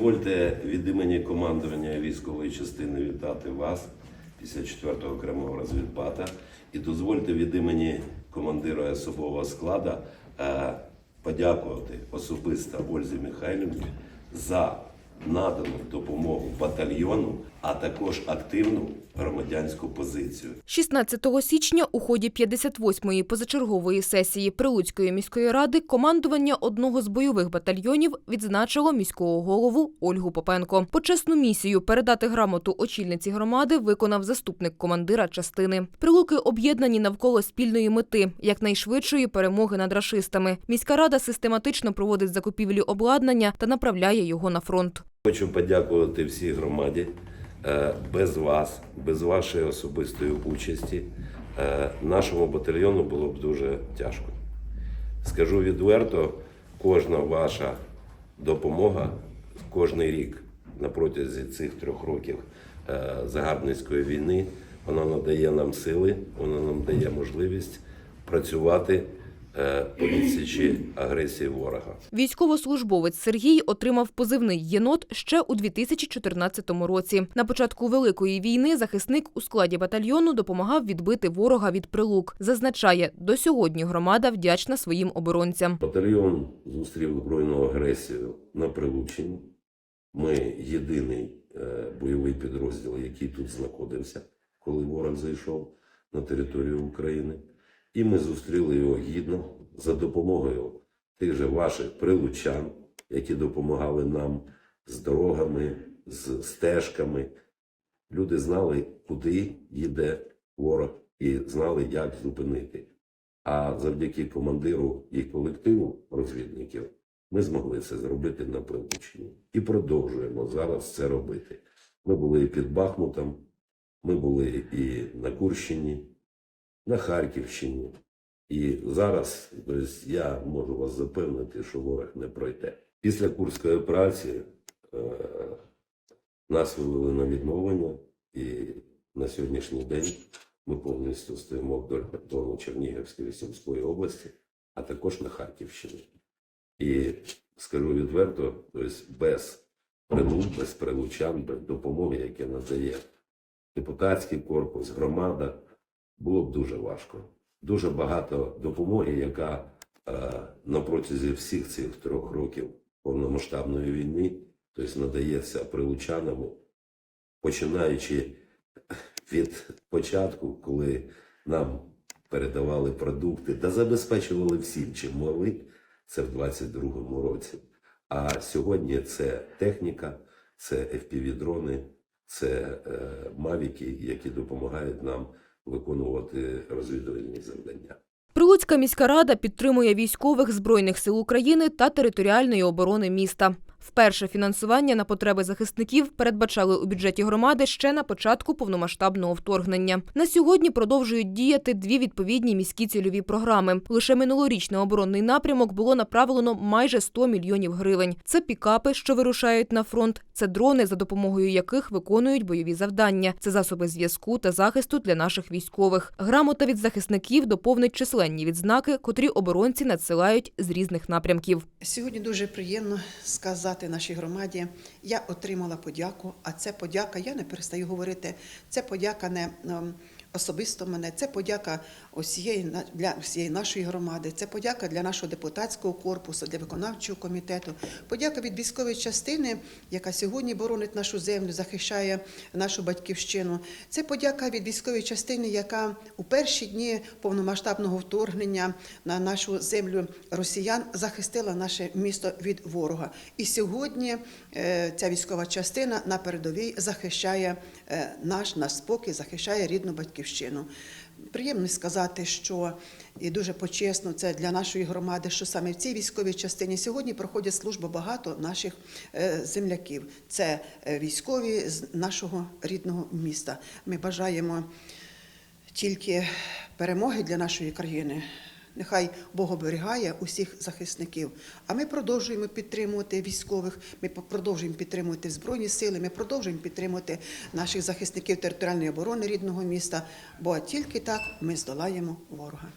Дозвольте від імені командування військової частини вітати вас 54-го окремого розвідбата. І дозвольте від імені командира особового складу е, подякувати особисто Ользі Михайлівні за надану допомогу батальйону, а також активну громадянську позицію. 16 січня у ході 58-ї позачергової сесії Прилуцької міської ради командування одного з бойових батальйонів відзначило міського голову Ольгу Попенко. Почесну місію передати грамоту очільниці громади виконав заступник командира частини. Прилуки об'єднані навколо спільної мети якнайшвидшої перемоги над рашистами. Міська рада систематично проводить закупівлі обладнання та направляє його на фронт. Хочу подякувати всій громаді. Е, Без вас, без вашої особистої участі, е, нашому батальйону було б дуже тяжко. Скажу відверто, кожна ваша допомога кожний рік на протязі цих трьох років е, загарбницької війни, вона надає нам сили, вона нам дає можливість працювати по відсічі агресії ворога. Військовослужбовець Сергій отримав позивний єнот ще у 2014 році. На початку великої війни захисник у складі батальйону допомагав відбити ворога від прилук. Зазначає, до сьогодні громада вдячна своїм оборонцям. Батальйон зустрів збройну агресію на Прилуччині. Ми єдиний е, бойовий підрозділ, який тут знаходився, коли ворог зайшов на територію України. І ми зустріли його гідно за допомогою тих же ваших прилучан, які допомагали нам з дорогами, з стежками. Люди знали, куди їде ворог, і знали, як зупинити. А завдяки командиру і колективу розвідників ми змогли це зробити на Прилуччині. І продовжуємо зараз це робити. Ми були і під Бахмутом, ми були і на Курщині, на Харківщині. І зараз тобто, я можу вас запевнити, що ворог не пройде. Після Курської операції е, нас вивели на відновлення, і на сьогоднішній день ми повністю стоїмо вдоль кордону Чернігівської Сумської області, а також на Харківщині. І скажу відверто, тобто без прилук, без прилучан, без допомоги, яке надає депутатський корпус, громада, було б дуже важко. Дуже багато допомоги, яка е, на протязі всіх цих трьох років повномасштабної війни, тобто надається прилучанами, починаючи від початку, коли нам передавали продукти та забезпечували всім, чим могли, це в 22-му році. А сьогодні це техніка, це FPV-дрони, це е, мавіки, які допомагають нам виконувати розвідувальні завдання. Прилуцька міська рада підтримує військових Збройних сил України та територіальної оборони міста. Вперше фінансування на потреби захисників передбачали у бюджеті громади ще на початку повномасштабного вторгнення. На сьогодні продовжують діяти дві відповідні міські цільові програми. Лише минулоріч на оборонний напрямок було направлено майже 100 мільйонів гривень. Це пікапи, що вирушають на фронт, це дрони, за допомогою яких виконують бойові завдання. Це засоби зв'язку та захисту для наших військових. Грамота від захисників доповнить численні відзнаки, котрі оборонці надсилають з різних напрямків. Сьогодні дуже приємно сказати нашій громаді. Я отримала подяку, а це подяка, я не перестаю говорити. Це подяка не ем, особисто мене, це подяка усієї для всієї нашої громади, це подяка для нашого депутатського корпусу, для виконавчого комітету. Подяка від військової частини, яка сьогодні боронить нашу землю, захищає нашу батьківщину. Це подяка від військової частини, яка у перші дні повномасштабного вторгнення на нашу землю росіян захистила наше місто від ворога. І сьогодні е, ця військова частина на передовій захищає е, наш, наш спокій, захищає рідну батьківщину. Приємно сказати, що і дуже почесно це для нашої громади, що саме в цій військовій частині сьогодні проходять службу багато наших е, земляків. Це е, військові з нашого рідного міста. Ми бажаємо тільки перемоги для нашої країни. Нехай Бог оберігає усіх захисників. А ми продовжуємо підтримувати військових. Ми продовжуємо підтримувати збройні сили. Ми продовжуємо підтримувати наших захисників територіальної оборони рідного міста. Бо тільки так ми здолаємо ворога.